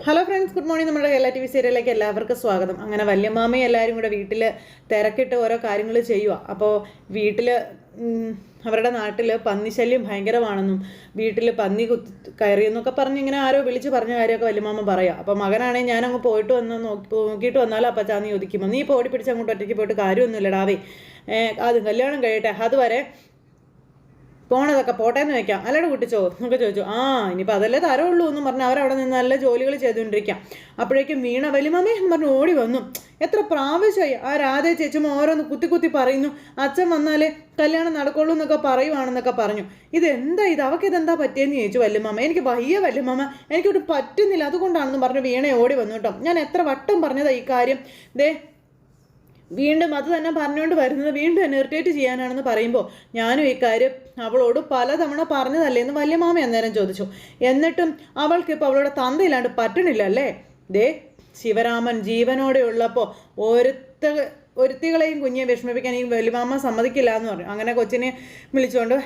Hello friends good morning നമ്മുടെ എല്ലാ T V സീരിയലിലേക്ക് എല്ലാവർക്കും സ്വാഗതം. അങ്ങനെ വല്യമ്മാമയും എല്ലാവരും കൂടെ വീട്ടിൽ തിരക്കിട്ട് ഓരോ കാര്യങ്ങൾ ചെയ്യുക അപ്പോൾ വീട്ടിൽ അവരുടെ നാട്ടിൽ പന്നിശല്യം ഭയങ്കരമാണെന്നും വീട്ടിൽ പന്നി കുത്തി കയറിയെന്നൊക്കെ പറഞ്ഞ് ഇങ്ങനെ ആരോ വിളിച്ച് പറഞ്ഞ കാര്യമൊക്കെ വല്യമാമ പറയാം. അപ്പോൾ മകനാണെങ്കിൽ ഞാനങ്ങ് പോയിട്ട് വന്ന് നോക്കി നോക്കിയിട്ട് വന്നാലും അപ്പം ചാന്ന് ചോദിക്കുമ്പോൾ നീ ഇപ്പോൾ ഓടി പിടിച്ച് അങ്ങോട്ട് ഒറ്റയ്ക്ക് പോയിട്ട് കാര്യമൊന്നുമില്ലടാവേ അത് കല്യാണം കഴിയട്ടെ. അതുവരെ പോണതൊക്കെ പോട്ടെ എന്ന് വെക്കാം അല്ലടെ കുട്ടിച്ചോ എന്നൊക്കെ ചോദിച്ചു. ആ ഇനിയിപ്പോൾ അതല്ലേ തരമുള്ളൂ എന്ന് പറഞ്ഞ് അവരവിടെ നിന്ന് നല്ല ജോലികൾ ചെയ്തുകൊണ്ടിരിക്കാം. അപ്പോഴേക്കും വീണ വലിമമ്മേ എന്ന് പറഞ്ഞ് ഓടി വന്നു. എത്ര പ്രാവശ്യമായി ആ രാധ ചേച്ചും ഓരോന്ന് കുത്തി കുത്തി പറയുന്നു. അച്ഛൻ വന്നാലേ കല്യാണം നടക്കുള്ളൂ എന്നൊക്കെ പറയുവാണെന്നൊക്കെ പറഞ്ഞു. ഇതെന്താ ഇത്? അവൾക്ക് ഇതെന്താ പറ്റിയെന്ന് ചോദിച്ചു വല്യമ്മ. എനിക്ക് വയ്യ വല്യമ്മ. എനിക്കൊട്ട് പറ്റുന്നില്ല. അതുകൊണ്ടാണെന്ന് പറഞ്ഞു വീണ ഓടി വന്നു കേട്ടോ. ഞാൻ എത്ര വട്ടം പറഞ്ഞതാ ഈ കാര്യം. ദേ വീണ്ടും അത് തന്നെ പറഞ്ഞുകൊണ്ട് വരുന്നത് വീണ്ടും എന്നെ ഇറിറ്റേറ്റ് ചെയ്യാനാണെന്ന് പറയുമ്പോൾ ഞാനും ഈ കാര്യം അവളോട് പലതവണ പറഞ്ഞതല്ലേ എന്ന് വലിയ മാമ അന്നേരം ചോദിച്ചു. എന്നിട്ടും അവൾക്ക് ഇപ്പോൾ അവളുടെ തന്തയില്ലാണ്ട് പറ്റണില്ല അല്ലേ ദേ ശിവരാമൻ ജീവനോടെ ഉള്ളപ്പോൾ ഒരുത്ത ഒരുത്തികളെയും കുഞ്ഞെ വിഷമിപ്പിക്കാൻ ഈ വലിയമാമ സമ്മതിക്കില്ല എന്ന് പറഞ്ഞു. അങ്ങനെ കൊച്ചിനെ വിളിച്ചുകൊണ്ട്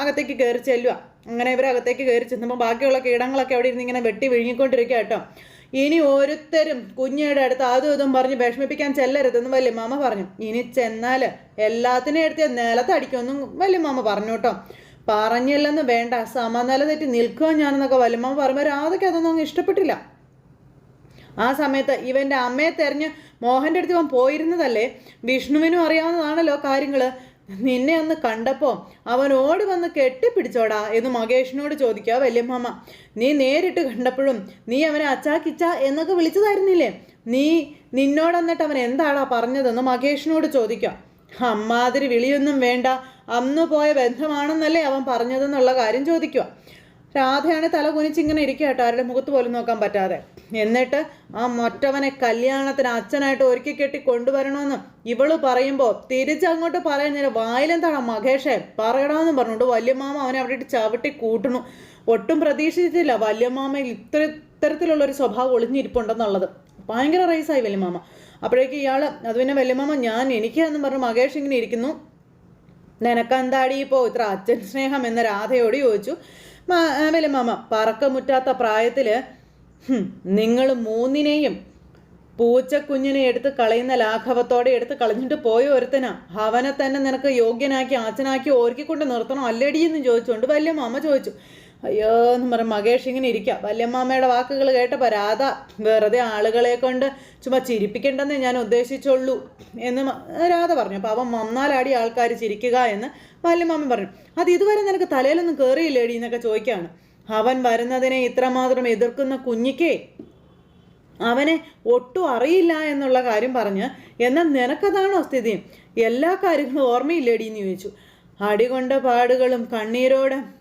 അകത്തേക്ക് കയറി ചെല്ലുക അങ്ങനെ ഇവർ അകത്തേക്ക് കയറി ചെന്നപ്പോൾ ബാക്കിയുള്ള കീടങ്ങളൊക്കെ അവിടെ ഇരുന്ന് ഇങ്ങനെ വെട്ടി വിഴുങ്ങിക്കൊണ്ടിരിക്കുക കേട്ടോ. ഇനി ഓരോരുത്തരും കുഞ്ഞയുടെ അടുത്ത് അതും ഇതും പറഞ്ഞ് വിഷമിപ്പിക്കാൻ ചെല്ലരുതെന്ന് വല്യമാമ പറഞ്ഞു. ഇനി ചെന്നാൽ എല്ലാത്തിനെയും എടുത്ത് നിലത്തടിക്കുമെന്നും വല്യമാമ പറഞ്ഞു കേട്ടോ. പറഞ്ഞില്ലെന്ന് വേണ്ട സമനില തെറ്റി നിൽക്കുക ഞാനെന്നൊക്കെ വല്യമാമ പറയുമ്പോൾ രാധയ്ക്ക് അതൊന്നും അങ്ങ് ഇഷ്ടപ്പെട്ടില്ല. ആ സമയത്ത് ഇവന്റെ അമ്മയെ തെരഞ്ഞ് മോഹന്റെ അടുത്ത് ഇവൻ പോയിരുന്നതല്ലേ? വിഷ്ണുവിനും അറിയാവുന്നതാണല്ലോ കാര്യങ്ങൾ നിന്നെ അന്ന് കണ്ടപ്പോൾ അവൻ ഓടി വന്ന് കെട്ടിപ്പിടിച്ചോടാ എന്ന് മകേഷിനോട് ചോദിക്കുക വല്യമ്മ നീ നേരിട്ട് കണ്ടപ്പോഴും നീ അവനെ അച്ചാക്കിച്ച എന്നൊക്കെ വിളിച്ചതായിരുന്നില്ലേ? നീ നിന്നോടന്നിട്ട് അവൻ എന്താടാ പറഞ്ഞതെന്ന് മകേഷിനോട് ചോദിക്കാം. അമ്മാതിരി വിളിയൊന്നും വേണ്ട. അന്ന് പോയ ബന്ധമാണെന്നല്ലേ അവൻ പറഞ്ഞതെന്നുള്ള കാര്യം ചോദിക്കുക രാധയാണ് തല കുനിച്ചിങ്ങനെ ഇരിക്കുക കേട്ടോ. ആരുടെ മുഖത്ത് പോലും നോക്കാൻ പറ്റാതെ. എന്നിട്ട് ആ മറ്റവനെ കല്യാണത്തിന് അച്ഛനായിട്ട് ഒരുക്കി കെട്ടി കൊണ്ടുവരണമെന്ന് ഇവൾ പറയുമ്പോൾ തിരിച്ചങ്ങോട്ട് പറയുന്നതിന് വായിലെന്താണ് മഹേഷെ? പറയണമെന്നും പറഞ്ഞുകൊണ്ട് വല്യമാമ അവനെ അവിടെ ചവിട്ടി കൂട്ടണു ഒട്ടും പ്രതീക്ഷിച്ചിട്ടില്ല വല്യമാമയിൽ ഇത്ര ഇത്തരത്തിലുള്ളൊരു സ്വഭാവം ഒളിഞ്ഞിരിപ്പുണ്ടെന്നുള്ളത്. ഭയങ്കര റൈസായി വല്യമാമ. അപ്പോഴേക്ക് ഇയാൾ അത് പിന്നെ വല്യമാമ ഞാൻ എനിക്ക് എന്ന് പറഞ്ഞു മഹേഷ് ഇങ്ങനെ ഇരിക്കുന്നു. നിനക്കെന്താടി ഇപ്പോൾ ഇത്ര അച്ഛൻ സ്നേഹം? എന്ന രാധയോട് ചോദിച്ചു. വലിയമാമ പറക്കമുറ്റാത്ത പ്രായത്തിൽ നിങ്ങൾ മൂന്നിനെയും പൂച്ചക്കുഞ്ഞിനെ എടുത്ത് കളയുന്ന ലാഘവത്തോടെ എടുത്ത് കളഞ്ഞിട്ട് പോയ ഒരുത്തനാ. അവനെ തന്നെ നിനക്ക് യോഗ്യനാക്കി അച്ഛനാക്കി ഓർക്കിക്കൊണ്ട് നിർത്തണം അല്ലടി എന്ന് ചോദിച്ചുകൊണ്ട് വല്യമാമ ചോദിച്ചു. അയ്യോ എന്ന് പറഞ്ഞ മകേഷ് ഇങ്ങനെ ഇരിക്കുക വല്യമ്മാമ്മയുടെ വാക്കുകൾ കേട്ടപ്പോൾ രാധ വെറുതെ ആളുകളെ കൊണ്ട് ചുമ്മാ ചിരിപ്പിക്കേണ്ടെന്ന് ഞാൻ ഉദ്ദേശിച്ചുള്ളൂ എന്ന് രാധ പറഞ്ഞു. അപ്പോൾ അവൻ വന്നാലാടി ആൾക്കാർ ചിരിക്കുക എന്ന് വല്യമ്മാമ്മ പറഞ്ഞു. അത് ഇതുവരെ നിനക്ക് തലയിലൊന്നും കയറിയില്ലേടി എന്നൊക്കെ ചോദിക്കുകയാണ് അവൻ വരുന്നതിനെ ഇത്രമാത്രം എതിർക്കുന്ന കുഞ്ഞിക്കേ അവനെ ഒട്ടും അറിയില്ല എന്നുള്ള കാര്യം പറഞ്ഞ് എന്നാൽ നിനക്കതാണോ സ്ഥിതി? എല്ലാ കാര്യങ്ങളും ഓർമ്മയില്ലേടി? എന്ന് ചോദിച്ചു. അടികൊണ്ട പാടുകളും കണ്ണീരോടെ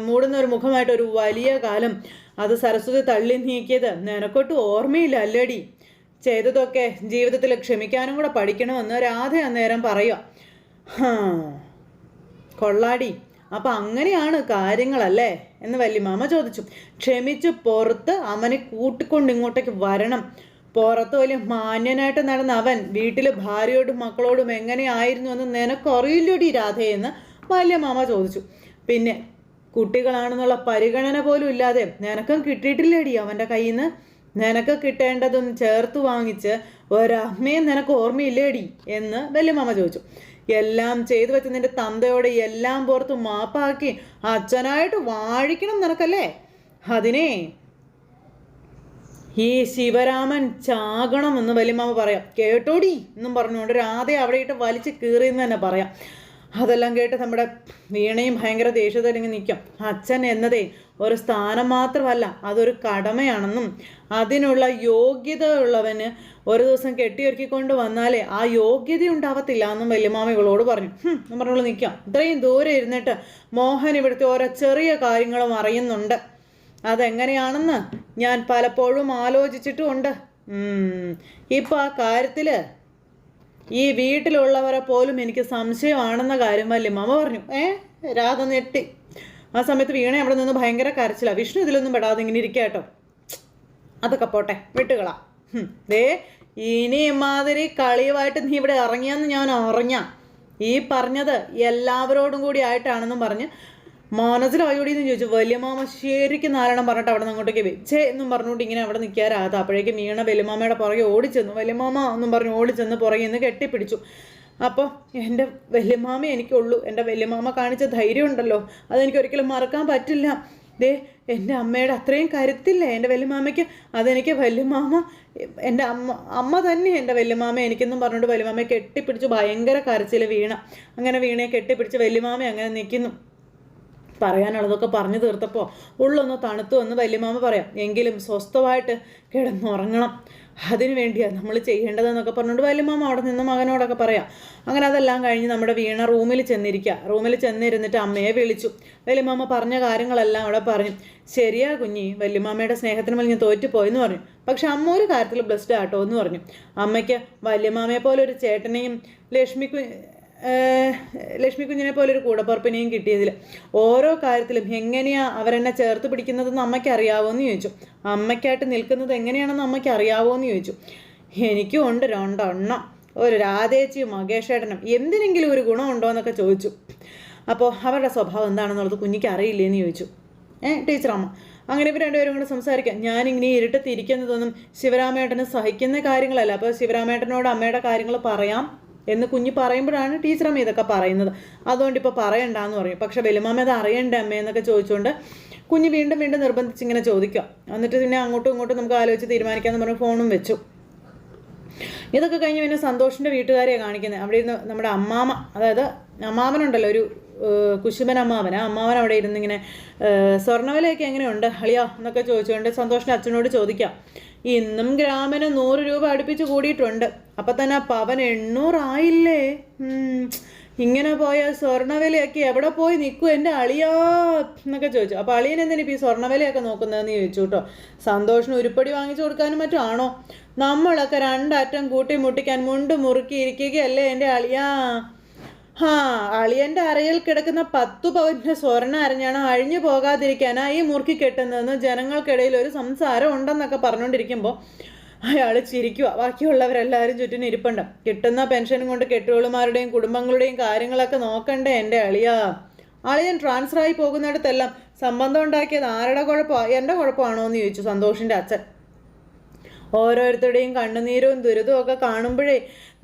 മൂടുന്ന ഒരു മുഖമായിട്ട് ഒരു വലിയ കാലം അത് സരസ്വതി തള്ളി നീക്കിയത്. നിനക്കൊട്ടും ഓർമ്മയില്ല അല്ലടി. ചെയ്തതൊക്കെ ജീവിതത്തിൽ ക്ഷമിക്കാനും കൂടെ പഠിക്കണമെന്ന് രാധ അന്നേരം പറയുക കൊള്ളാടി. അപ്പൊ അങ്ങനെയാണ് കാര്യങ്ങളല്ലേ? എന്ന് വല്യമാമ ചോദിച്ചു. ക്ഷമിച്ച് പുറത്ത് അവനെ കൂട്ടിക്കൊണ്ട് ഇങ്ങോട്ടേക്ക് വരണം. പുറത്ത് വലിയ മാന്യനായിട്ട് നടന്ന അവൻ വീട്ടിലെ ഭാര്യയോടും മക്കളോടും എങ്ങനെയായിരുന്നു എന്ന് നിനക്കറിയില്ലടി രാധയെന്ന് വല്യമാമ ചോദിച്ചു. പിന്നെ കുട്ടികളാണെന്നുള്ള പരിഗണന പോലും ഇല്ലാതെ നിനക്കും കിട്ടിയിട്ടില്ലേടി അവന്റെ കയ്യിൽ നിന്ന് നിനക്ക് കിട്ടേണ്ടതും ചേർത്ത് വാങ്ങിച്ച് ഒരമ്മയും നിനക്ക് ഓർമ്മയില്ലേടി? എന്ന് വല്യമ്മ ചോദിച്ചു. എല്ലാം ചെയ്തു വെച്ച നിന്റെ തന്തയോട് എല്ലാം പുറത്ത് മാപ്പാക്കി അച്ഛനായിട്ട് വാഴിക്കണം നിനക്കല്ലേ? അതിനെ ഈ ശിവരാമൻ ചാകണം എന്ന് വലിയമാമ പറയാം. കേട്ടോടി എന്നും പറഞ്ഞുകൊണ്ട് രാധ അവിടെ ഇട്ട് വലിച്ച് കീറിയെന്ന് തന്നെ പറയാം. അതെല്ലാം കേട്ട് നമ്മുടെ വീണയും ഭയങ്കര ദേഷ്യത്തിലിങ്ങനെ നിൽക്കും അച്ഛൻ എന്നതേ ഒരു സ്ഥാനം മാത്രമല്ല അതൊരു കടമയാണെന്നും അതിനുള്ള യോഗ്യത ഉള്ളവന് ഒരു ദിവസം കെട്ടിയൊരുക്കിക്കൊണ്ട് വന്നാലേ ആ യോഗ്യത ഉണ്ടാവത്തില്ല എന്നും വല്യമാമ ഇവളോട് പറഞ്ഞു. പറഞ്ഞോളൂ നിൽക്കാം ഇത്രയും ദൂരെ ഇരുന്നിട്ട് മോഹൻ ഇവിടുത്തെ ഓരോ ചെറിയ കാര്യങ്ങളും അറിയുന്നുണ്ട്. അതെങ്ങനെയാണെന്ന് ഞാൻ പലപ്പോഴും ആലോചിച്ചിട്ടുമുണ്ട്. ഉം. ഇപ്പൊ ആ കാര്യത്തിൽ ഈ വീട്ടിലുള്ളവരെ പോലും എനിക്ക് സംശയമാണെന്ന കാര്യം വല്യമ്മ പറഞ്ഞു. ഏ രാധ ഞെട്ടി. ആ സമയത്ത് വീണ അവിടെ നിന്ന് ഭയങ്കര കരച്ചില്ല വിഷ്ണു ഇതിലൊന്നും പെടാതെ ഇങ്ങനെ ഇരിക്കുക കേട്ടോ. അതൊക്കെ പോട്ടെ വിട്ടുകളാ. ദേ ഇനി ഇമാതിരി കളിയുമായിട്ട് നീ ഇവിടെ ഇറങ്ങിയെന്ന് ഞാൻ അറിഞ്ഞ. ഈ പറഞ്ഞത് എല്ലാവരോടും കൂടി ആയിട്ടാണെന്നും പറഞ്ഞ് മനസ്സിലായോടി എന്ന് ചോദിച്ചു വലിയമാമ ശരിക്കും നാരായണം പറഞ്ഞിട്ട് അവിടെ അങ്ങോട്ടേക്ക് വെച്ചേ എന്നും പറഞ്ഞുകൊണ്ട് ഇങ്ങനെ അവിടെ നിൽക്കാറാകാത്ത അപ്പോഴേക്കും വീണ വലിയമാമയുടെ പുറകെ ഓടിച്ചെന്നു. വലിയമാമ എന്നും പറഞ്ഞ് ഓടിച്ചെന്ന് പുറകെ നിന്ന് കെട്ടിപ്പിടിച്ചു. അപ്പോൾ എന്റെ വല്യമാമ എനിക്കുള്ളൂ. എന്റെ വല്യമാമ കാണിച്ച ധൈര്യം ഉണ്ടല്ലോ. അതെനിക്ക് ഒരിക്കലും മറക്കാൻ പറ്റില്ല. ദേ എന്റെ അമ്മയുടെ അത്രയും കരുത്തില്ല? എന്റെ വല്യമാമയ്ക്ക് അതെനിക്ക് വല്യമാമ എന്റെ അമ്മ അമ്മ തന്നെ എന്റെ വല്യമാമ എനിക്കെന്നും പറഞ്ഞുകൊണ്ട് വല്യമാമയെ കെട്ടിപ്പിടിച്ച്. ഭയങ്കര കരച്ചിൽ വീണ. അങ്ങനെ വീണയെ കെട്ടിപ്പിടിച്ച് വല്യമാമ അങ്ങനെ നിൽക്കുന്നു പറയാനുള്ളതൊക്കെ പറഞ്ഞു തീർത്തപ്പോൾ ഉള്ളൊന്ന് തണുത്തു എന്ന് വല്യമാമ പറയാം. എങ്കിലും സ്വസ്ഥമായിട്ട് കിടന്നുറങ്ങണം അതിനു വേണ്ടിയാണ് നമ്മൾ ചെയ്യേണ്ടതെന്നൊക്കെ പറഞ്ഞുകൊണ്ട് വല്യമാമ അവിടെ നിന്ന് മകനോടൊക്കെ പറയാം. അങ്ങനെ അതെല്ലാം കഴിഞ്ഞ് നമ്മുടെ വീണ റൂമിൽ ചെന്നിരിക്കുക റൂമിൽ ചെന്നിരുന്നിട്ട് അമ്മയെ വിളിച്ചു. വല്യമാമ പറഞ്ഞ കാര്യങ്ങളെല്ലാം അവിടെ പറഞ്ഞു. ശരിയാ കുഞ്ഞി വല്യമാമയുടെ സ്നേഹത്തിന് ഞാൻ തോറ്റുപോയെന്ന് പറഞ്ഞു. പക്ഷെ അമ്മ ഒരു കാര്യത്തിൽ ബ്ലസ്ഡ് ആട്ടോ എന്ന് പറഞ്ഞു. അമ്മയ്ക്ക് വല്യമാമയെ പോലെ ഒരു ചേട്ടനെയും ലക്ഷ്മി ലക്ഷ്മി കുഞ്ഞിനെ പോലെ ഒരു കൂടപ്പുറപ്പിനെയും കിട്ടിയതിൽ ഓരോ കാര്യത്തിലും എങ്ങനെയാ അവരെന്നെ ചേർത്ത് പിടിക്കുന്നതെന്ന് അമ്മയ്ക്ക് അറിയാവോ എന്ന് ചോദിച്ചു. അമ്മയ്ക്കായിട്ട് നിൽക്കുന്നത് എങ്ങനെയാണെന്ന് അമ്മയ്ക്ക് അറിയാവോ എന്ന് ചോദിച്ചു. എനിക്കും ഉണ്ട് രണ്ടെണ്ണം. ഒരു രാധേച്ചിയും മകേഷേട്ടനും എന്തിനെങ്കിലും ഒരു ഗുണമുണ്ടോ എന്നൊക്കെ ചോദിച്ചു. അപ്പോൾ അവരുടെ സ്വഭാവം എന്താണെന്നുള്ളത് കുഞ്ഞിക്ക് അറിയില്ലേന്ന് ചോദിച്ചു. ഏ ടീച്ചറമ്മ അങ്ങനെ ഇവർ രണ്ടുപേരും കൂടെ സംസാരിക്കാം. ഞാനിങ്ങനെ ഇരുട്ടത്തിരിക്കുന്നതൊന്നും ശിവരാമേട്ടന് സഹിക്കുന്ന കാര്യങ്ങളല്ല. അപ്പോൾ ശിവരാമേട്ടനോട് അമ്മയുടെ കാര്യങ്ങൾ പറയാം. എന്ന് കുഞ്ഞ് പറയുമ്പോഴാണ് ടീച്ചറമ്മ ഇതൊക്കെ പറയുന്നത്. അതുകൊണ്ട് ഇപ്പോൾ പറയണ്ടെന്ന് പറയും. പക്ഷെ വലുമാമ അത് അറിയണ്ടേ അമ്മ എന്നൊക്കെ ചോദിച്ചുകൊണ്ട് കുഞ്ഞ് വീണ്ടും വീണ്ടും നിർബന്ധിച്ച് ഇങ്ങനെ ചോദിക്കുക. എന്നിട്ട് പിന്നെ അങ്ങോട്ടും ഇങ്ങോട്ടും നമുക്ക് ആലോചിച്ച് തീരുമാനിക്കാമെന്ന് പറഞ്ഞ് ഫോണും വെച്ചു. ഇതൊക്കെ കഴിഞ്ഞ് പിന്നെ സന്തോഷിന്റെ വീട്ടുകാരെയാണ് കാണിക്കുന്നത് അവിടെ ഇരുന്ന് നമ്മുടെ അമ്മാമ അതായത് അമ്മാവനുണ്ടല്ലോ ഒരു കുശുമൻ അമ്മാവൻ. ആ അമ്മാവൻ അവിടെ ഇരുന്ന് ഇങ്ങനെ സ്വർണവിലയൊക്കെ എങ്ങനെയുണ്ട്? അളിയോ എന്നൊക്കെ ചോദിച്ചുകൊണ്ട് സന്തോഷിന്റെ അച്ഛനോട് ചോദിക്കാം. ഇന്നും ഗ്രാമിന് നൂറ് രൂപ അടുപ്പിച്ച് കൂടിയിട്ടുണ്ട്. അപ്പം തന്നെ പവൻ എണ്ണൂറായില്ലേ? ഇങ്ങനെ പോയ സ്വർണവിലയൊക്കെ എവിടെ പോയി നിൽക്കും എന്റെ അളിയാ എന്നൊക്കെ ചോദിച്ചു. അപ്പോൾ അളിയൻ എന്തിനാ ഈ സ്വർണവിലയൊക്കെ നോക്കുന്നതെന്ന് ചോദിച്ചു കേട്ടോ. സന്തോഷിന് ഉരുപ്പടി വാങ്ങിച്ചു കൊടുക്കാനും മറ്റാണോ നമ്മളൊക്കെ രണ്ടറ്റം കൂട്ടി മുട്ടിക്കാൻ മുണ്ട് മുറുക്കി ഇരിക്കുകയല്ലേ എന്റെ അളിയാ? ഹാ അളിയന്റെ അറയിൽ കിടക്കുന്ന പത്തു പവന്റെ സ്വർണ അരഞ്ഞാണ് അഴിഞ്ഞു പോകാതിരിക്കാനാ ഈ മുറുക്കി കെട്ടുന്നതെന്ന് ജനങ്ങൾക്കിടയിൽ ഒരു സംസാരം ഉണ്ടെന്നൊക്കെ പറഞ്ഞുകൊണ്ടിരിക്കുമ്പോൾ അയാൾ ചിരിക്കുക ബാക്കിയുള്ളവരെല്ലാവരും ചുറ്റിനും ഇരിപ്പുണ്ട്. കിട്ടുന്ന പെൻഷനും കൊണ്ട് കെട്ടുകളുമാരുടെയും കുടുംബങ്ങളുടെയും കാര്യങ്ങളൊക്കെ നോക്കണ്ടേ എന്റെ അളിയാ. അളിയൻ ട്രാൻസ്ഫർ ആയി പോകുന്നിടത്തെല്ലാം സംബന്ധം ഉണ്ടാക്കിയത് ആരുടെ കുഴപ്പമാണ് എന്റെ കുഴപ്പമാണോ എന്ന് ചോദിച്ചു സന്തോഷിന്റെ അച്ഛൻ. ഓരോരുത്തരുടെയും കണ്ണുനീരും ദുരിതവും ഒക്കെ കാണുമ്പോഴേ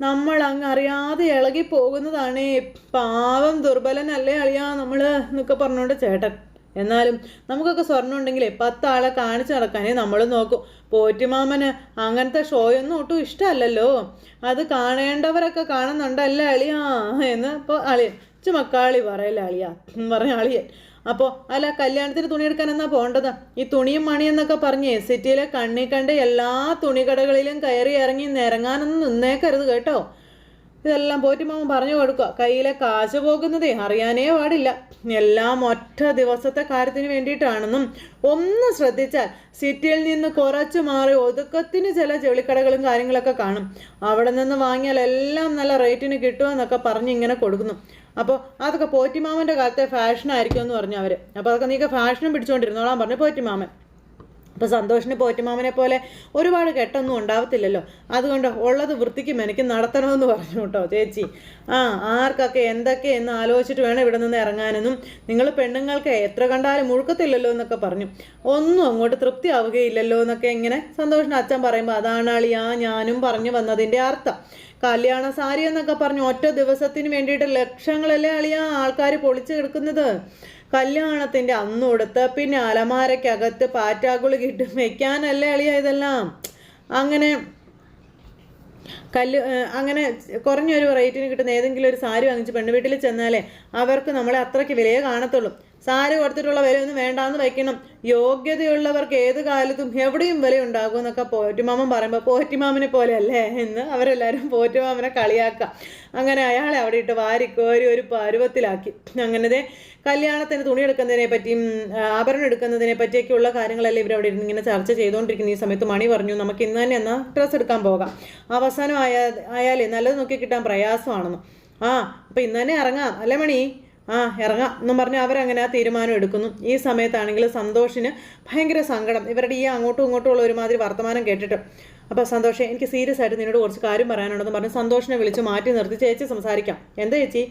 നമ്മൾ അങ്ങ് അറിയാതെ ഇളകി പോകുന്നതാണ് പാവം ദുർബലനല്ലേ അളിയാ നമ്മൾ എന്നൊക്കെ പറഞ്ഞുകൊണ്ട് ചേട്ടൻ. എന്നാലും നമുക്കൊക്കെ സ്വർണം ഉണ്ടെങ്കിലേ പത്താളെ കാണിച്ചു നടക്കാനേ നമ്മൾ നോക്കും. പോറ്റിമാമന് അങ്ങനത്തെ ഷോയൊന്നും ഒട്ടും ഇഷ്ടമല്ലല്ലോ. അത് കാണേണ്ടവരൊക്കെ കാണുന്നുണ്ടല്ലേ അളിയാ എന്ന് ഇപ്പോൾ അളിയൻ ചുമക്കാളി പറയല്ലേ അളിയാ. പറഞ്ഞ അളിയൻ. അപ്പോൾ അല്ല കല്യാണത്തിന് തുണി എടുക്കാൻ എന്നാ പോണ്ടത് ഈ തുണിയും മണിയെന്നൊക്കെ പറഞ്ഞേ സിറ്റിയിലെ കണ്ണി കണ്ട എല്ലാ തുണിക്കടകളിലും കയറി ഇറങ്ങി നിരങ്ങാനൊന്നും നിന്നേക്കരുത് കേട്ടോ. ഇതെല്ലാം പോറ്റി മാമൻ പറഞ്ഞു കൊടുക്കുക. കയ്യിലെ കാശ് പോകുന്നതേ അറിയാനേ പാടില്ല. എല്ലാം ഒറ്റ ദിവസത്തെ കാര്യത്തിന് വേണ്ടിയിട്ടാണെന്നും ഒന്ന് ശ്രദ്ധിച്ചാൽ സിറ്റിയിൽ നിന്ന് കുറച്ച് മാറി ഒതുക്കത്തിന് ചില ചെളിക്കടകളും കാര്യങ്ങളൊക്കെ കാണും. അവിടെ നിന്ന് വാങ്ങിയാൽ എല്ലാം നല്ല റേറ്റിന് കിട്ടുമെന്നൊക്കെ പറഞ്ഞ് ഇങ്ങനെ കൊടുക്കുന്നു. അപ്പോൾ അതൊക്കെ പോറ്റിമാമന്റെ കാലത്തെ ഫാഷനായിരിക്കും എന്ന് പറഞ്ഞു അവർ അപ്പോൾ അതൊക്കെ നീക്ക് ഫാഷനും പിടിച്ചുകൊണ്ടിരുന്നോളാൻ പറഞ്ഞു പോറ്റിമാമൻ. അപ്പോൾ സന്തോഷിന് പോറ്റുമാമനെ പോലെ ഒരുപാട് കെട്ടൊന്നും ഉണ്ടാവത്തില്ലല്ലോ. അതുകൊണ്ട് ഉള്ളത് വൃത്തിക്കും എനിക്ക് നടത്തണമെന്ന് പറഞ്ഞു കേട്ടോ ചേച്ചി. ആ ആർക്കൊക്കെ എന്തൊക്കെ എന്ന് ആലോചിച്ചിട്ട് വേണം ഇവിടെ നിന്ന് ഇറങ്ങാനെന്നും. നിങ്ങൾ പെണ്ണുങ്ങൾക്ക് എത്ര കണ്ടാലും മുഴുക്കത്തില്ലല്ലോ എന്നൊക്കെ പറഞ്ഞു. ഒന്നും അങ്ങോട്ട് തൃപ്തി ആവുകയില്ലല്ലോ എന്നൊക്കെ ഇങ്ങനെ സന്തോഷിന് അച്ഛൻ പറയുമ്പോൾ അതാണ് അളിയാ ഞാനും പറഞ്ഞു വന്നതിന്റെ അർത്ഥം. കല്യാണ സാരി എന്നൊക്കെ പറഞ്ഞു ഒറ്റ ദിവസത്തിന് വേണ്ടിയിട്ട് ലക്ഷങ്ങളല്ലേ അളിയാ ആൾക്കാർ പൊളിച്ചു കിടക്കുന്നത് കല്യാണത്തിന്റെ അന്ന് കൊടുത്ത് പിന്നെ അലമാരയ്ക്കകത്ത് പാറ്റാക്കുളി കിട്ടും വെക്കാനല്ലേ അളിയ ഇതെല്ലാം അങ്ങനെ കല്ല് അങ്ങനെ കുറഞ്ഞൊരു റേറ്റിന് കിട്ടുന്ന ഏതെങ്കിലും ഒരു സാരി വാങ്ങിച്ച് പെണ്ണ് വീട്ടിൽ ചെന്നാലേ അവർക്ക് നമ്മളെ അത്രയ്ക്ക് വിലയെ കാണത്തുള്ളൂ. സാരി കൊടുത്തിട്ടുള്ള വിലയൊന്നും വേണ്ടാന്ന് വയ്ക്കണം യോഗ്യതയുള്ളവർക്ക് ഏത് കാലത്തും എവിടെയും വില ഉണ്ടാകും എന്നൊക്കെ പോറ്റുമാമൻ പറയുമ്പോൾ പോറ്റുമാമനെ പോലെ അല്ലേ എന്ന് അവരെല്ലാവരും പോറ്റുമാമനെ കളിയാക്കുക അങ്ങനെ അയാളെ അവിടെ ഇട്ട് വാരിക്കോരി ഒരു പരുവത്തിലാക്കി. അങ്ങനത്തെ കല്യാണത്തിന് തുണി എടുക്കുന്നതിനെ പറ്റിയും ആഭരണം എടുക്കുന്നതിനെ പറ്റിയൊക്കെയുള്ള കാര്യങ്ങളെല്ലാം ഇവരവിടെ ഇരുന്ന് ഇങ്ങനെ ചർച്ച ചെയ്തുകൊണ്ടിരിക്കുന്ന ഈ സമയത്ത് മണി പറഞ്ഞു നമുക്ക് ഇന്ന് തന്നെ എന്നാൽ ഡ്രസ്സ് എടുക്കാൻ പോകാം. അവസാനം ആയാ ആയാലേ നല്ലത് നോക്കി കിട്ടാൻ പ്രയാസമാണെന്ന്. ആ അപ്പം ഇന്ന് തന്നെ ഇറങ്ങാം. അല്ലേ മണി? ആ ഇറങ്ങാം എന്നും പറഞ്ഞ് അവരങ്ങനെ ആ തീരുമാനം എടുക്കുന്നു. ഈ സമയത്താണെങ്കിൽ സന്തോഷിന് ഭയങ്കര സങ്കടം. ഇവരുടെ ഈ അങ്ങോട്ടും ഇങ്ങോട്ടും ഉള്ള ഒരുമാതിരി വർത്തമാനം കേട്ടിട്ട്. അപ്പോൾ സന്തോഷം എനിക്ക് സീരിയസ് ആയിട്ട് നിന്നോട് കുറച്ച് കാര്യം പറയാനുണ്ടെന്ന് പറഞ്ഞ് സന്തോഷിനെ വിളിച്ച് മാറ്റി നിർത്തി. ചേച്ചി സംസാരിക്കാം. എന്താ ചേച്ചി?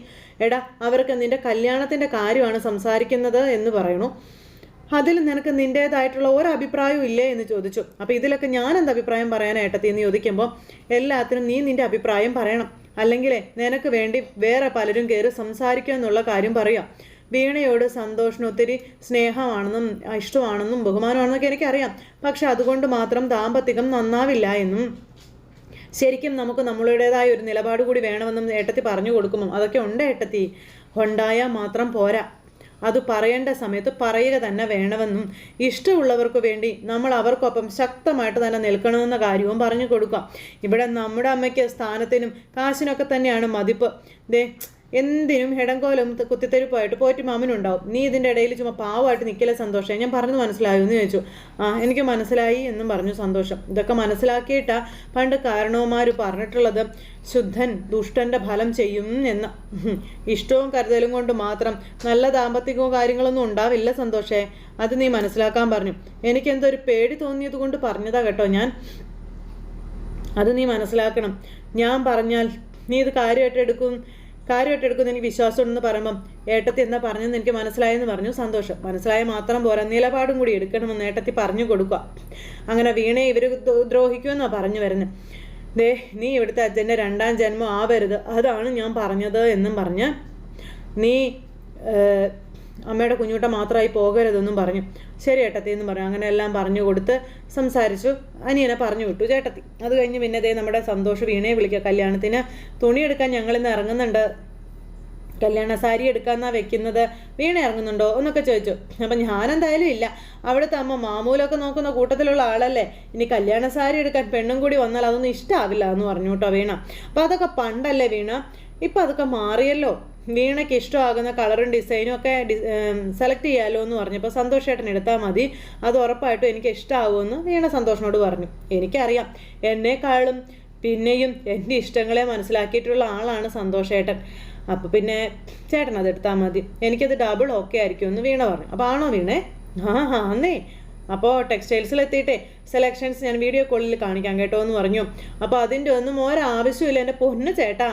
എടാ അവർക്ക് നിന്റെ കല്യാണത്തിന്റെ കാര്യമാണ് സംസാരിക്കുന്നത് എന്ന് പറയണു. അതിൽ നിനക്ക് നിന്റേതായിട്ടുള്ള ഒരു അഭിപ്രായവും ഇല്ലേ എന്ന് ചോദിച്ചു. അപ്പോൾ ഇതിലൊക്കെ ഞാൻ എന്ത് അഭിപ്രായം പറയാനായിട്ടത്തി എന്ന് ചോദിക്കുമ്പോൾ എല്ലാത്തിനും നീ നിന്റെ അഭിപ്രായം പറയണം. അല്ലെങ്കിലേ നിനക്ക് വേണ്ടി വേറെ പലരും കയറി സംസാരിക്കുക എന്നുള്ള കാര്യം പറയാം. വീണയോട് സന്തോഷിന് ഒത്തിരി സ്നേഹമാണെന്നും ഇഷ്ടമാണെന്നും ബഹുമാനമാണെന്നൊക്കെ എനിക്കറിയാം. പക്ഷെ അതുകൊണ്ട് മാത്രം ദാമ്പത്യം നന്നാവില്ല എന്നും. ശരിക്കും നമുക്ക് നമ്മളുടേതായ ഒരു നിലപാട് കൂടി വേണമെന്നും ഏട്ടത്തി പറഞ്ഞു കൊടുക്കുമോ അതൊക്കെ ഉണ്ട് ഏട്ടത്തി. ഉണ്ടായാൽ മാത്രം പോരാ. അത് പറയേണ്ട സമയത്ത് പറയുക തന്നെ വേണമെന്നും ഇഷ്ടമുള്ളവർക്ക് വേണ്ടി നമ്മൾ അവർക്കൊപ്പം ശക്തമായിട്ട് തന്നെ നിൽക്കണമെന്ന കാര്യവും പറഞ്ഞു കൊടുക്കാം. ഇവിടെ നമ്മുടെ അമ്മയ്ക്ക് സ്ഥാനത്തിനും കാശിനൊക്കെ തന്നെയാണ് മതിപ്പ്. ദേ എന്തിനും ഇടങ്കോലും കുത്തിത്തെരുപ്പായിട്ട് പോറ്റി മാമനുണ്ടാവും നീ ഇതിന്റെ ഇടയിൽ ചുമ്മാ പാവമായിട്ട് നിൽക്കലെ സന്തോഷം? ഞാൻ പറഞ്ഞു മനസ്സിലായോ എന്ന് ചോദിച്ചു. ആ എനിക്ക് മനസ്സിലായി എന്നും പറഞ്ഞു സന്തോഷം. ഇതൊക്കെ മനസ്സിലാക്കിയിട്ടാ പണ്ട് കാരണവന്മാർ പറഞ്ഞിട്ടുള്ളത് ശുദ്ധൻ ദുഷ്ടന്റെ ഫലം ചെയ്യും എന്ന്. ഇഷ്ടവും കരുതലും കൊണ്ട് മാത്രം നല്ല ദാമ്പത്തികവും കാര്യങ്ങളൊന്നും ഉണ്ടാവില്ല സന്തോഷേ. അത് നീ മനസ്സിലാക്കാൻ പറഞ്ഞു. എനിക്കെന്തോ ഒരു പേടി തോന്നിയത് കൊണ്ട് പറഞ്ഞതാ കേട്ടോ ഞാൻ. അത് നീ മനസ്സിലാക്കണം. ഞാൻ പറഞ്ഞാൽ നീ ഇത് കാര്യമായിട്ട് എടുക്കും? കാര്യമായിട്ട് എടുക്കുന്ന എനിക്ക് വിശ്വാസമുണ്ടെന്ന് പറയുമ്പം ഏട്ടത്തി എന്താ പറഞ്ഞെന്ന് എനിക്ക് മനസ്സിലായെന്ന് പറഞ്ഞു. സന്തോഷം. മനസ്സിലായ മാത്രം പോരാ. നിലപാടും കൂടി എടുക്കണമെന്ന് ഏട്ടത്തി പറഞ്ഞു കൊടുക്കുക. അങ്ങനെ വീണയെ ഇവർ ദ്രോഹിക്കുമെന്നാണ് പറഞ്ഞു വരുന്നത് ദേ നീ ഇവിടുത്തെ അച്ഛന്റെ രണ്ടാം ജന്മം ആവരുത്. അതാണ് ഞാൻ പറഞ്ഞത് എന്നും പറഞ്ഞ് നീ അമ്മയുടെ കുഞ്ഞുട്ട മാത്രമായി പോകരുതെന്നും പറഞ്ഞു. ശരി ഏട്ടത്തി എന്ന് പറഞ്ഞു. അങ്ങനെ എല്ലാം പറഞ്ഞു കൊടുത്ത് സംസാരിച്ചു. അനിയനെ പറഞ്ഞു വിട്ടു. ചേട്ടത്തി അത് കഴിഞ്ഞ് പിന്നെ ദേ നമ്മുടെ സന്തോഷ് വീണയെ വിളിക്കുക കല്യാണത്തിന് തുണിയെടുക്കാൻ ഞങ്ങളിന്ന് ഇറങ്ങുന്നുണ്ട്. കല്യാണ സാരി എടുക്കാന്നാ വെക്കുന്നത്. വീണ ഇറങ്ങുന്നുണ്ടോ? എന്നൊക്കെ ചോദിച്ചു. അപ്പം ഞാനെന്തായാലും ഇല്ല. അവിടുത്തെ അമ്മ മാമൂലൊക്കെ നോക്കുന്ന കൂട്ടത്തിലുള്ള ആളല്ലേ. ഇനി കല്യാണ സാരി എടുക്കാൻ പെണ്ണും കൂടി വന്നാൽ അതൊന്നും ഇഷ്ടമാവില്ല എന്ന് പറഞ്ഞു കേട്ടോ വീണ. അപ്പോൾ അതൊക്കെ പണ്ടല്ലേ വീണ? ഇപ്പം അതൊക്കെ മാറിയല്ലോ. വീണയ്ക്ക് ഇഷ്ടമാകുന്ന കളറും ഡിസൈനും ഒക്കെ സെലക്ട് ചെയ്യാമല്ലോ എന്ന് പറഞ്ഞപ്പോൾ സന്തോഷേട്ടൻ എടുത്താൽ മതി. അത് ഉറപ്പായിട്ടും എനിക്ക് ഇഷ്ടമാകുമെന്ന് വീണ സന്തോഷനോട് പറഞ്ഞു. എനിക്കറിയാം. എന്നെക്കാളും പിന്നെയും എന്റെ ഇഷ്ടങ്ങളെ മനസ്സിലാക്കിയിട്ടുള്ള ആളാണ് സന്തോഷേട്ടൻ. അപ്പോൾ പിന്നെ ചേട്ടൻ അത് എടുത്താൽ മതി. എനിക്കത് ഡബിൾ ഓക്കെ ആയിരിക്കും എന്ന് വീണ പറഞ്ഞു. അപ്പോൾ ആണോ വീണേ? ആ ആന്നേ. അപ്പോൾ ടെക്സ്റ്റൈൽസിൽ എത്തിയിട്ടേ സെലക്ഷൻസ് ഞാൻ വീഡിയോ കോളിൽ കാണിക്കാം കേട്ടോ എന്ന് പറഞ്ഞു. അപ്പോൾ അതിന്റെ ഒന്നും ഒരാവശ്യമില്ല എന്റെ പൊന്ന് ചേട്ടാ.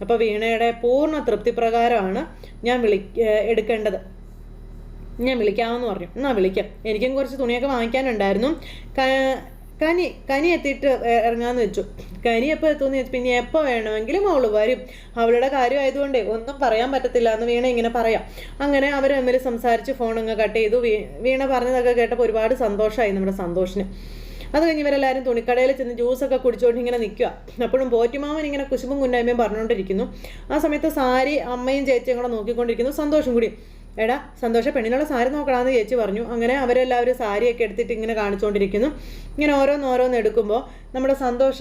അപ്പോൾ വീണയുടെ പൂർണ തൃപ്തി പ്രകാരമാണ് ഞാൻ വിളി എടുക്കേണ്ടത്. ഞാൻ വിളിക്കാമെന്ന് പറഞ്ഞു. എന്നാൽ വിളിക്കാം. എനിക്കും കുറച്ച് തുണിയൊക്കെ വാങ്ങിക്കാനുണ്ടായിരുന്നു. കനി കനി എത്തിയിട്ട് ഇറങ്ങാമെന്ന് വെച്ചു. കനി എപ്പോൾ എത്തുമെന്ന് വെച്ചു പിന്നെ എപ്പോൾ വേണമെങ്കിലും അവൾ വരും. അവളുടെ കാര്യമായതുകൊണ്ടേ ഒന്നും പറയാൻ പറ്റത്തില്ല എന്ന് വീണ ഇങ്ങനെ പറയാം. അങ്ങനെ അവർ തമ്മിൽ സംസാരിച്ച് ഫോൺ അങ്ങ് കട്ട് ചെയ്തു. വീണ പറഞ്ഞതൊക്കെ കേട്ടപ്പോൾ ഒരുപാട് സന്തോഷമായി നമ്മുടെ സന്തോഷിന്. അത് കഴിഞ്ഞ് ഇവരെല്ലാവരും തുണിക്കടയിൽ ചെന്ന് ജ്യൂസൊക്കെ കുടിച്ചുകൊണ്ട് ഇങ്ങനെ നിൽക്കുക അപ്പോഴും പോറ്റുമാമൻ ഇങ്ങനെ കുശുമ്പും കുന്നായ്മയും പറഞ്ഞുകൊണ്ടിരിക്കുന്നു ആ സമയത്ത് സാരി അമ്മയും ചേച്ചിയും കൂടെ നോക്കിക്കൊണ്ടിരിക്കുന്നു. സന്തോഷം കൂടി. എടാ സന്തോഷം. പെണ്ണിനുള്ള സാരി നോക്കണമെന്ന് ചേച്ചി പറഞ്ഞു. അങ്ങനെ അവരെല്ലാവരും സാരിയൊക്കെ എടുത്തിട്ട് ഇങ്ങനെ കാണിച്ചുകൊണ്ടിരിക്കുന്നു ഇങ്ങനെ ഓരോന്നോരോന്ന് എടുക്കുമ്പോൾ നമ്മുടെ സന്തോഷ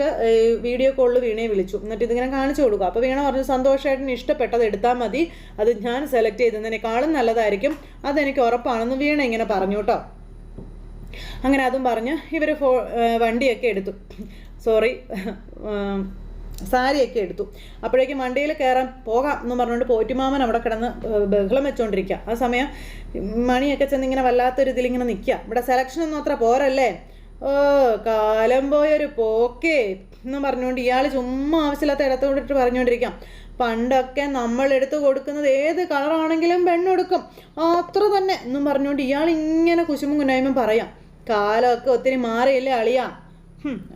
വീഡിയോ കോളിൽ വീണയെ വിളിച്ചു. എന്നിട്ട് ഇതിങ്ങനെ കാണിച്ചു കൊടുക്കുക അപ്പോൾ വീണ പറഞ്ഞു സന്തോഷമായിട്ടിന് ഇഷ്ടപ്പെട്ടത് എടുത്താൽ മതി. അത് ഞാൻ സെലക്ട് ചെയ്തതിനേക്കാളും നല്ലതായിരിക്കും. അതെനിക്ക് ഉറപ്പാണെന്ന് വീണ ഇങ്ങനെ പറഞ്ഞു കേട്ടോ. അങ്ങനെ അതും പറഞ്ഞ് ഇവർ ഫോ വണ്ടിയൊക്കെ എടുത്തു. സോറി സാരിയൊക്കെ എടുത്തു. അപ്പോഴേക്കും വണ്ടിയിൽ കയറാൻ പോകാം എന്ന് പറഞ്ഞുകൊണ്ട് പോറ്റുമാമൻ അവിടെ കിടന്ന് ബഹളം വെച്ചുകൊണ്ടിരിക്കുക ആ സമയം മണിയൊക്കെ ചെന്ന് ഇങ്ങനെ വല്ലാത്തൊരു ഇതിലിങ്ങനെ നിൽക്കുക. ഇവിടെ സെലക്ഷൻ ഒന്നും അത്ര പോരല്ലേ? ഓ കാലം പോയൊരു പോക്കേ എന്ന് പറഞ്ഞുകൊണ്ട് ഇയാൾ ചുമ്മാ ആവശ്യമില്ലാത്ത ഇടത്തോട്ടിട്ട് പറഞ്ഞുകൊണ്ടിരിക്കാം. പണ്ടൊക്കെ നമ്മൾ എടുത്തു കൊടുക്കുന്നത് ഏത് കളറാണെങ്കിലും പെണ്ണെടുക്കും അത്ര തന്നെ എന്നും പറഞ്ഞുകൊണ്ട് ഇയാൾ ഇങ്ങനെ കുശുമും പറയാം. കാലമൊക്കെ ഒത്തിരി മാറിയില്ലേ അളിയാ?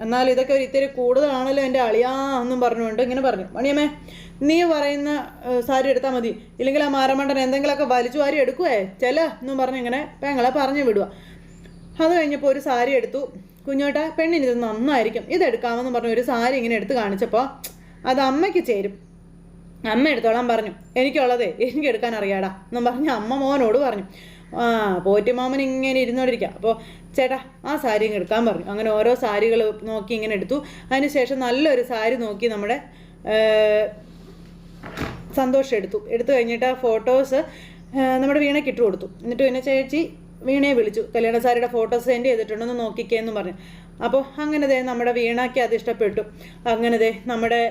എന്നാൽ ഇതൊക്കെ ഒരു ഇത്തിരി കൂടുതലാണല്ലോ എന്റെ അളിയാ എന്നും പറഞ്ഞുകൊണ്ട് ഇങ്ങനെ പറഞ്ഞു. മണിയമ്മേ നീ പറയുന്ന സാരി എടുത്താൽ മതി. ഇല്ലെങ്കിൽ ആ മാരമണ്ടൻ എന്തെങ്കിലുമൊക്കെ വലിച്ചു വാരി എടുക്കുവേ? ചെല എന്നും പറഞ്ഞ് ഇങ്ങനെ പെങ്ങളെ പറഞ്ഞു വിടുക അത് കഴിഞ്ഞപ്പോൾ ഒരു സാരി എടുത്തു. കുഞ്ഞോട്ട പെണ്ണിന് ഇത് നന്നായിരിക്കും. ഇതെടുക്കാമെന്ന് പറഞ്ഞു ഒരു സാരി ഇങ്ങനെ എടുത്ത് കാണിച്ചപ്പോൾ അത് അമ്മയ്ക്ക് ചേരും. അമ്മ എടുത്തോളാൻ പറഞ്ഞു. എനിക്കുള്ളതേ എനിക്ക് എടുക്കാൻ അറിയാടാ എന്നും പറഞ്ഞ് അമ്മ മോനോട് പറഞ്ഞു. ആ പോറ്റുമാമൻ ഇങ്ങനെ ഇരുന്നോണ്ടിരിക്കുക അപ്പോൾ ചേട്ടാ ആ സാരി ഇങ്ങ് എടുക്കാൻ പറഞ്ഞു. അങ്ങനെ ഓരോ സാരികൾ നോക്കി ഇങ്ങനെ എടുത്തു. അതിനുശേഷം നല്ലൊരു സാരി നോക്കി നമ്മുടെ സന്തോഷം എടുത്തു. എടുത്തു കഴിഞ്ഞിട്ട് ആ ഫോട്ടോസ് നമ്മുടെ വീണയ്ക്ക് ഇട്ട് കൊടുത്തു. എന്നിട്ട് പിന്നെ ചേച്ചി വീണയെ വിളിച്ചു. കല്യാണ സാരിയുടെ ഫോട്ടോസ് സെൻഡ് ചെയ്തിട്ടുണ്ടെന്ന് നോക്കിക്കേന്ന് പറഞ്ഞു. അപ്പോൾ അങ്ങനെ ദേ നമ്മുടെ വീണയ്ക്ക് അത് ഇഷ്ടപ്പെട്ടു. അങ്ങനെ ദേ നമ്മുടെ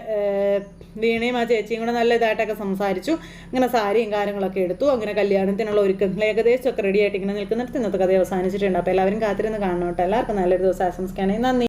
വീണയും ആ ചേച്ചിയും കൂടെ നല്ല ഇതായിട്ടൊക്കെ സംസാരിച്ചു. അങ്ങനെ സാരിയും കാര്യങ്ങളൊക്കെ എടുത്തു. അങ്ങനെ കല്യാണത്തിനുള്ള ഒരുക്കങ്ങൾ ഏകദേശം ഒക്കെ റെഡി ആയിട്ട് ഇങ്ങനെ നിൽക്കുന്നിടത്ത് ഇന്നത്തെ കഥ അവസാനിച്ചിട്ടുണ്ട്. അപ്പോൾ എല്ലാവരും കാത്തിരുന്ന് കാണണം കേട്ടോ. എല്ലാവർക്കും നല്ലൊരു ദിവസം ആശംസിക്കാനായി നന്ദി.